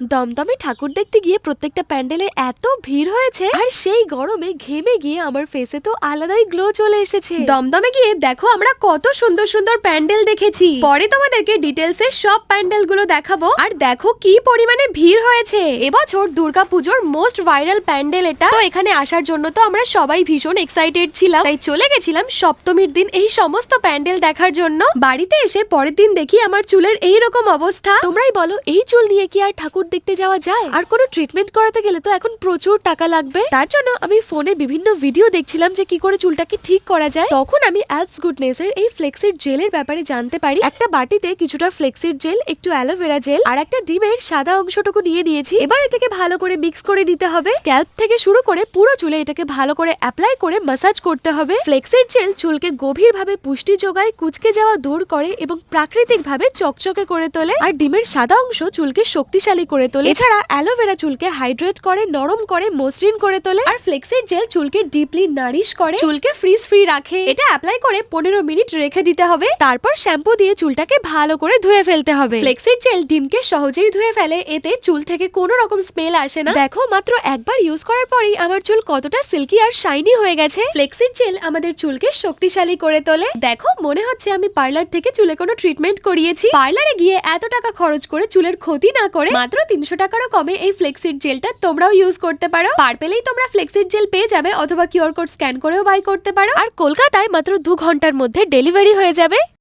দমদমে ঠাকুর দেখতে গিয়ে প্রত্যেকটা প্যান্ডেলে এত ভিড় হয়েছে, আর সেই গরমে ঘেমে গিয়ে আমার ফেসে তো আলাদাই গ্লো চলে এসেছে। দমদমে গিয়ে দেখো আমরা কত সুন্দর সুন্দর প্যান্ডেল দেখেছি। পরে তোমাদেরকে ডিটেলস এর সব প্যান্ডেলগুলো দেখাবো, আর দেখো কি পরিমাণে ভিড় হয়েছে। এবছর দুর্গাপুজোর মোস্ট ভাইরাল প্যান্ডেল এটা। তো এখানে আসার জন্য তো আমরা সবাই ভীষণ এক্সাইটেড ছিলাম। তাই চলে গেছিলাম সপ্তমীর দিন এই সমস্ত প্যান্ডেল দেখার জন্য। বাড়িতে এসে পরের দিন দেখি আমার চুলের এই রকম অবস্থা। তোমরাই বলো, এই চুল নিয়ে কি আর ঠাকুর দেখতে যাওয়া যায়। আর কোনো ট্রিটমেন্ট করাতে গেলে তো এখন প্রচুর টাকা লাগবে। তার জন্য আমি ফোনে বিভিন্ন ভিডিও দেখছিলাম যে কি করে চুলটাকে ঠিক করা যায়। তখন আমি অ্যাপস গুডনেস এর এই ফ্লেক্সির জেলের ব্যাপারে জানতে পারি। একটা বাটিতে কিছুটা ফ্লেক্সির জেল একটু অ্যালোভেরা জেল আর একটা ডিমের সাদা অংশটুকু নিয়ে নিয়েছি। এবার এটাকে ভালো করে মিক্স করে নিতে হবে। স্ক্যাল্প থেকে শুরু করে পুরো চুলে এটাকে ভালো করে অ্যাপ্লাই করে মাসাজ করতে হবে। ফ্লেক্সির জেল চুলকে গভীরভাবে পুষ্টি যোগায়, কুচকে যাওয়া দূর করে এবং প্রাকৃতিক ভাবে চকচকে করে তোলে। আর ডিমের সাদা অংশ চুলকে শক্তিশালী করে তোলে। এছাড়া অ্যালোভেরা চুলকে হাইড্রেট করে, নরম করে, মসৃণ করে তোলে আর ফ্লেক্সির জেল চুলকে ডিপলি নারিশ করে। চুলকে ফ্রিজ ফ্রি রাখে। এটা অ্যাপ্লাই করে পনেরো মিনিট রেখে দিতে হবে। তারপর শ্যাম্পু দিয়ে চুলটাকে ভালো করে ধুয়ে ফেলতে হবে। ফ্লেক্সির জেল ডিমকে সহজেই ধুয়ে ফেলে। এতে চুল থেকে কোনো রকম স্মেল আসে না। দেখো, মাত্র একবার ইউজ করার পরেই আমার চুল কতটা সিল্কি আর শাইনি হয়ে গেছে। ফ্লেক্সির জেল আমাদের চুলকে শক্তিশালী করে তোলে। দেখো, মনে হচ্ছে আমি পার্লার থেকে চুলে কোনো ট্রিটমেন্ট করিয়েছি। পার্লারে গিয়ে এত টাকা খরচ করে চুলের ক্ষতি না করে মাত্র তিনশো টাকারও কমে এই ফ্লেক্সিড জেলটা তোমরাও ইউজ করতে পারো। পার পেলেই তোমরা ফ্লেক্সিড জেল পেয়ে যাবে অথবা কিউআর কোড স্ক্যান করেও বাই করতে পারো। আর কলকাতায় মাত্র দু ঘণ্টার মধ্যে ডেলিভারি হয়ে যাবে।